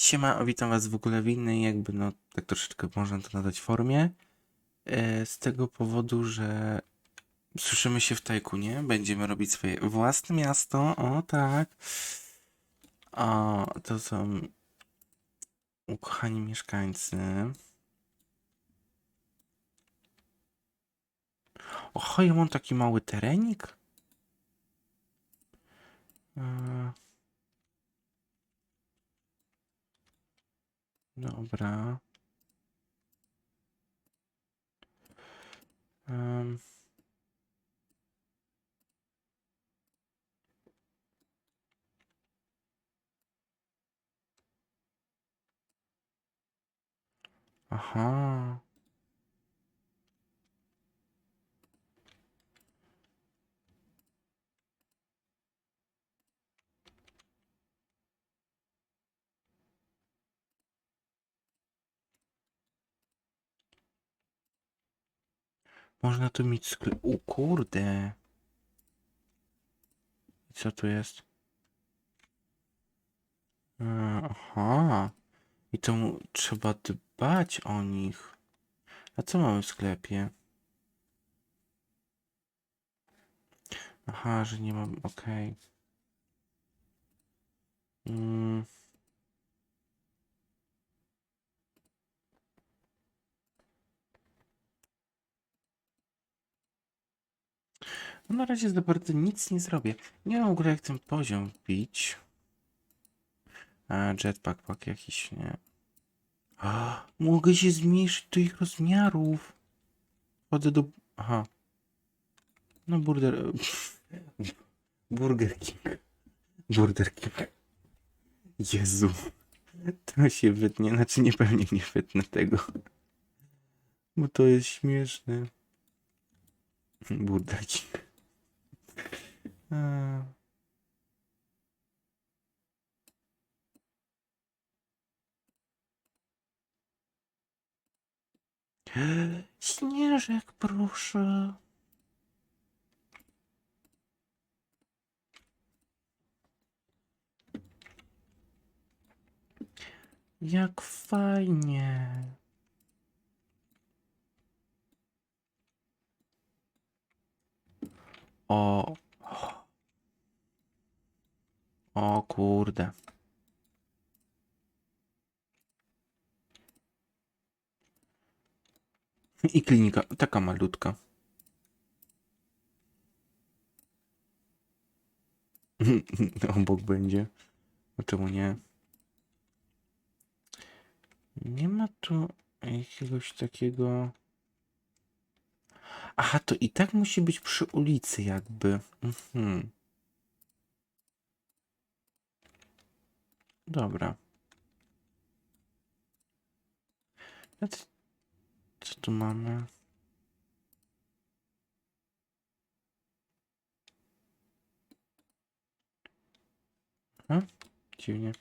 Siema, witam was w ogóle w innej jakby, no tak troszeczkę można to nadać formie. E, z tego powodu, że słyszymy się w Tajkunie, będziemy robić swoje własne miasto, o tak. O, to są ukochani mieszkańcy. Oho, ja mam taki mały terenik. E, Dobra. Em. Aha. Można tu mieć sklep. U kurde. Co tu jest? E, Aha. I to trzeba dbać o nich. A co mamy w sklepie? Aha, że nie mam. Okej. Mm. No na razie za bardzo nic nie zrobię. Nie wiem w ogóle jak ten poziom wbić. A, jetpack pack jakiś, nie. A, mogę się zmniejszyć do ich rozmiarów. Chodzę do... Aha. No burger... Burger King. Burger King. Jezu. To się wytnie, znaczy nie pewnie nie wytnę tego. Bo to jest śmieszne. Burger King. A. Śnieżek, proszę. Jak fajnie. O. O kurde. I klinika, taka malutka. Obok będzie. A czemu nie? Nie ma tu jakiegoś takiego. Aha, to i tak musi być przy ulicy, jakby. Mhm. Dobra. Co, tu mamy? A? Dziwnie.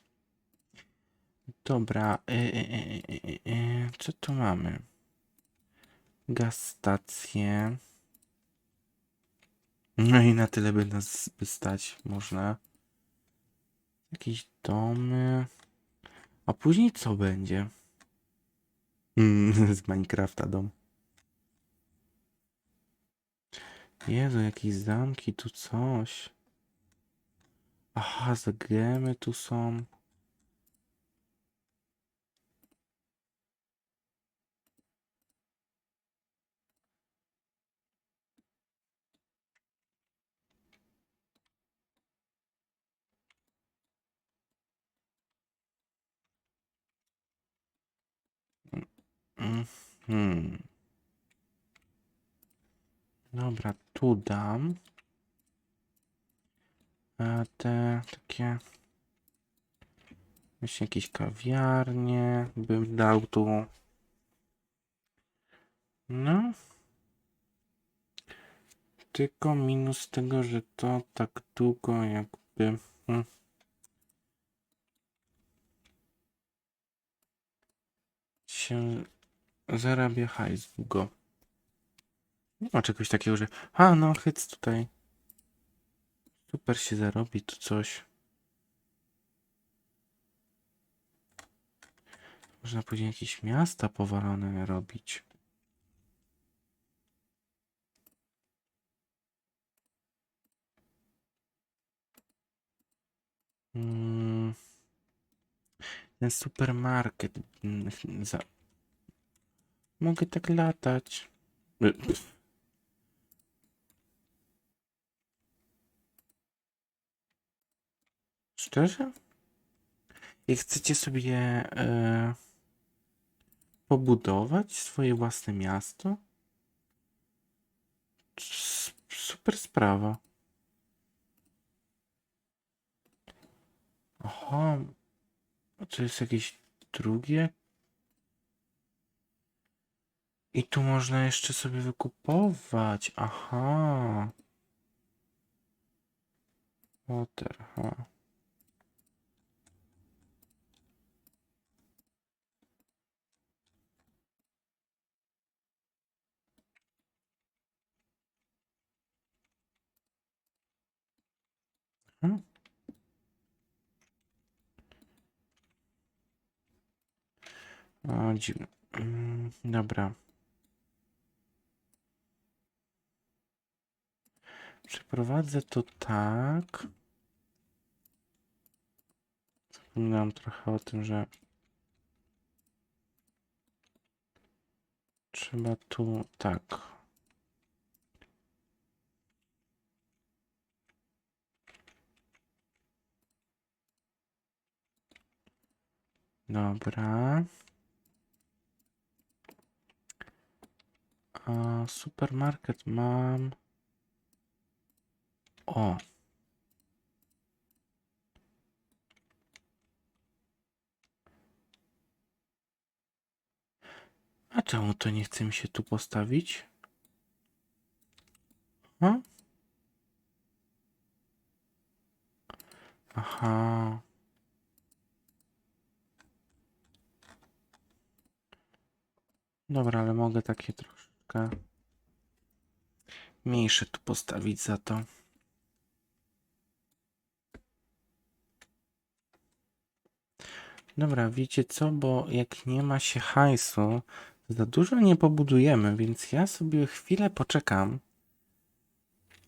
Dobra. E, e, e, e, co tu mamy? Gaz. No i na tyle by nas by stać można. Jakieś domy. A później co będzie? Mm, z Minecrafta dom. Jezu, jakieś zamki, tu coś. Aha, zagemy tu są. Mhm. Dobra, tu dam. A te takie. Myślę, jakieś kawiarnie bym dał tu. No. Tylko minus tego, że to tak długo jakby. hmm. się zarabia hajs długo. Nie ma czegoś takiego, że a no hyc tutaj super się zarobi tu coś. Można później jakieś miasta powalone robić. Mm. Ten supermarket. Mogę tak latać. Szczerze? Jak chcecie sobie e, pobudować swoje własne miasto? Super sprawa. Aha. To jest jakieś drugie? I tu można jeszcze sobie wykupować. Aha. Water, aha. Hmm. O, dziwne. Mm, dobra. Przeprowadzę to tak. Zapominam trochę o tym, że trzeba tu tak. Dobra. A supermarket mam. O. A czemu to nie chce mi się tu postawić? A? Aha. Dobra, ale mogę takie troszkę mniejsze tu postawić za to. Dobra, wiecie co, bo jak nie ma się hajsu, za dużo nie pobudujemy, więc ja sobie chwilę poczekam,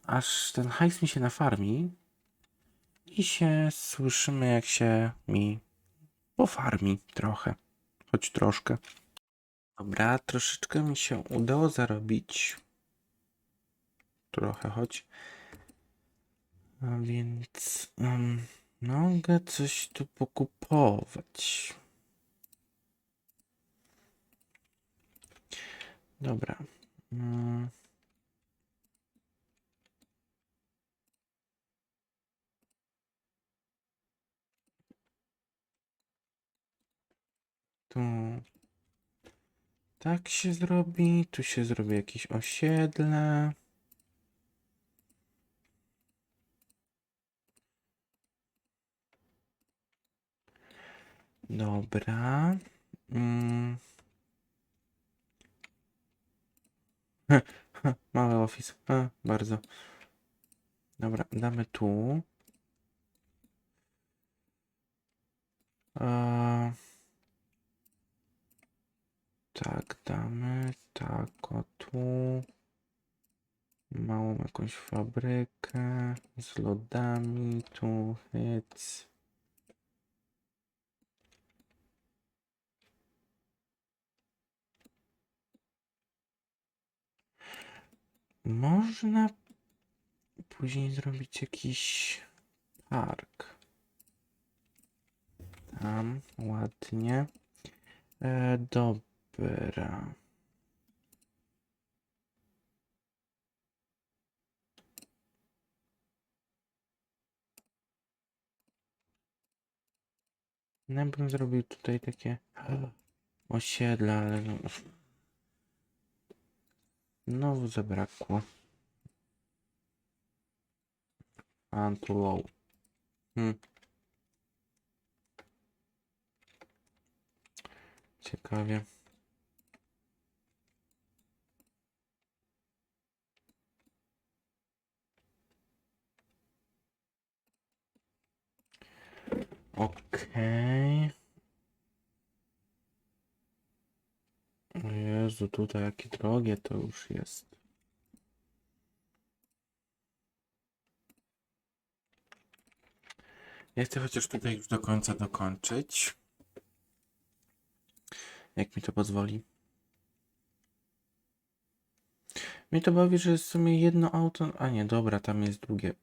aż ten hajs mi się nafarmi i się słyszymy, jak się mi pofarmi trochę, choć troszkę. Dobra, troszeczkę mi się udało zarobić. Trochę, choć. A więc em, mogę coś tu pokupować. Dobra. Mm. Tu tak się zrobi, tu się zrobi jakieś osiedle. Dobra. Mm. Mały office. Bardzo. Dobra, damy tu. Tak, damy. Tak, o tu. Małą jakąś fabrykę z lodami. Tu, hyc. Można później zrobić jakiś park. Tam, ładnie. E, dobra. Ja bym zrobił tutaj takie osiedla, ale no, znowu zabrakło. Antulow. Hmm. Ciekawie. Okej. Jezu, tutaj jakie drogie to już jest. Ja chcę chociaż tutaj już do końca dokończyć. Jak mi to pozwoli. Mnie to bawi, że jest w sumie jedno auto. A nie, dobra, tam jest drugie.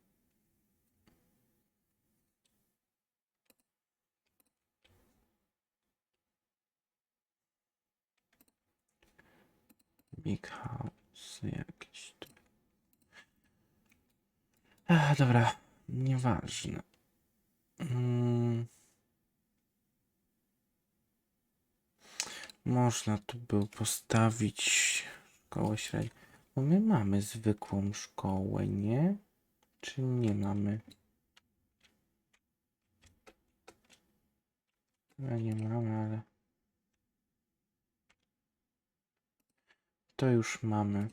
Big house jakiś tu. Ach, dobra, nieważne. Mm. Można tu był postawić szkołę średnią. Bo my mamy zwykłą szkołę, nie? Czy nie mamy? No nie mamy, ale... To już mamy.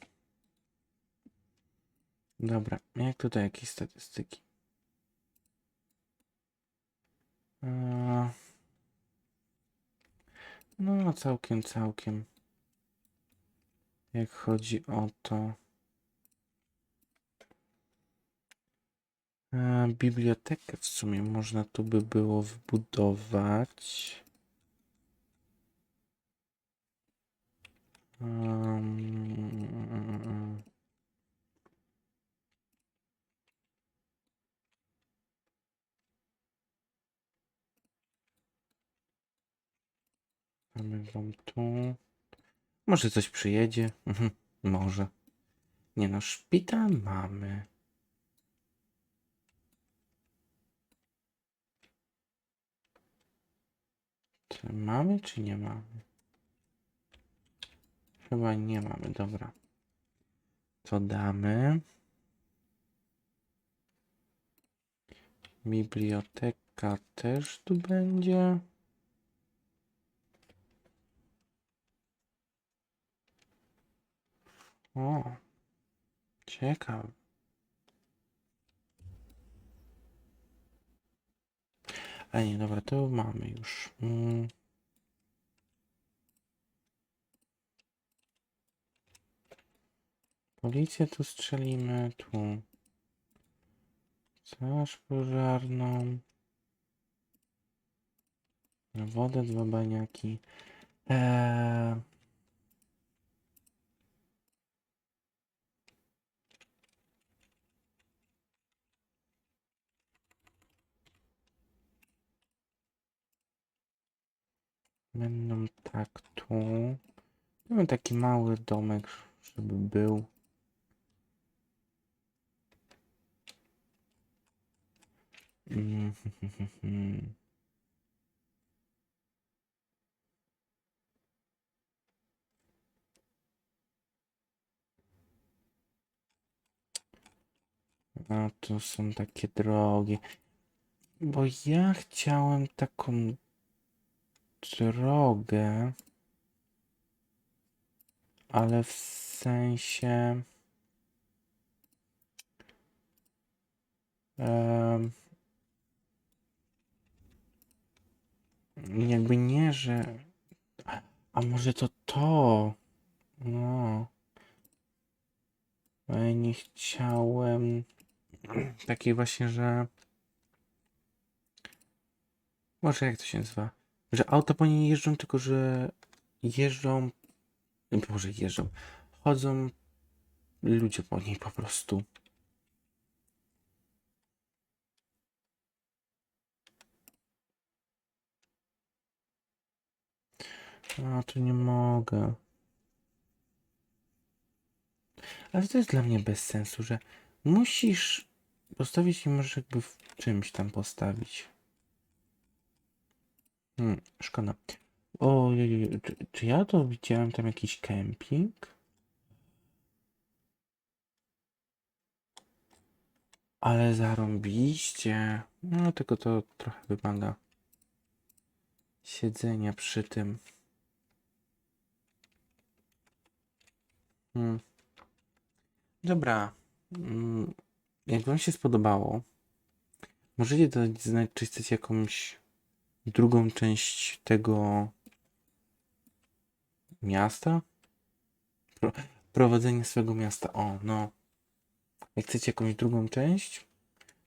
Dobra, jak tutaj jakieś statystyki? Eee, No, całkiem, całkiem. Jak chodzi o to. Bibliotekę w sumie można tu by było wbudować. Um, wam tu. Może coś przyjedzie? Mhm, może. Nie no, szpital mamy. Czy mamy, czy nie mamy? Chyba nie mamy, dobra. To damy. Biblioteka też tu będzie. O, ciekawe. Ale nie, dobra, to mamy już. Mm. Policję tu strzelimy, tu. Straż pożarną. Wodę dwa baniaki. Eee... Będą tak tu. Mamy taki mały domek, żeby był. A to są takie drogie. Bo ja chciałem taką drogę, ale w sensie. em, jakby nie, że. A może to to? No. Ja nie chciałem takiej właśnie, że. Może jak to się nazywa? Że auta po niej jeżdżą, tylko że jeżdżą. Boże, jeżdżą. Chodzą ludzie po niej po prostu. A, tu nie mogę. Ale to jest dla mnie bez sensu, że musisz postawić i możesz jakby w czymś tam postawić. Hmm, szkoda. O, czy, czy ja to widziałem tam jakiś kemping? Ale zarąbiście. No, tylko to trochę wymaga siedzenia przy tym. Hmm. Dobra. Mm, Jak Wam się spodobało, możecie dać znać, czy chcecie jakąś drugą część tego miasta. Pro, prowadzenie swego miasta. O, no. Jak chcecie jakąś drugą część,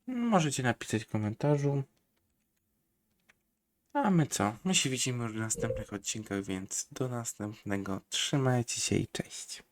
możecie napisać w komentarzu. A my co? My się widzimy już w następnych odcinkach, więc do następnego. Trzymajcie się i cześć.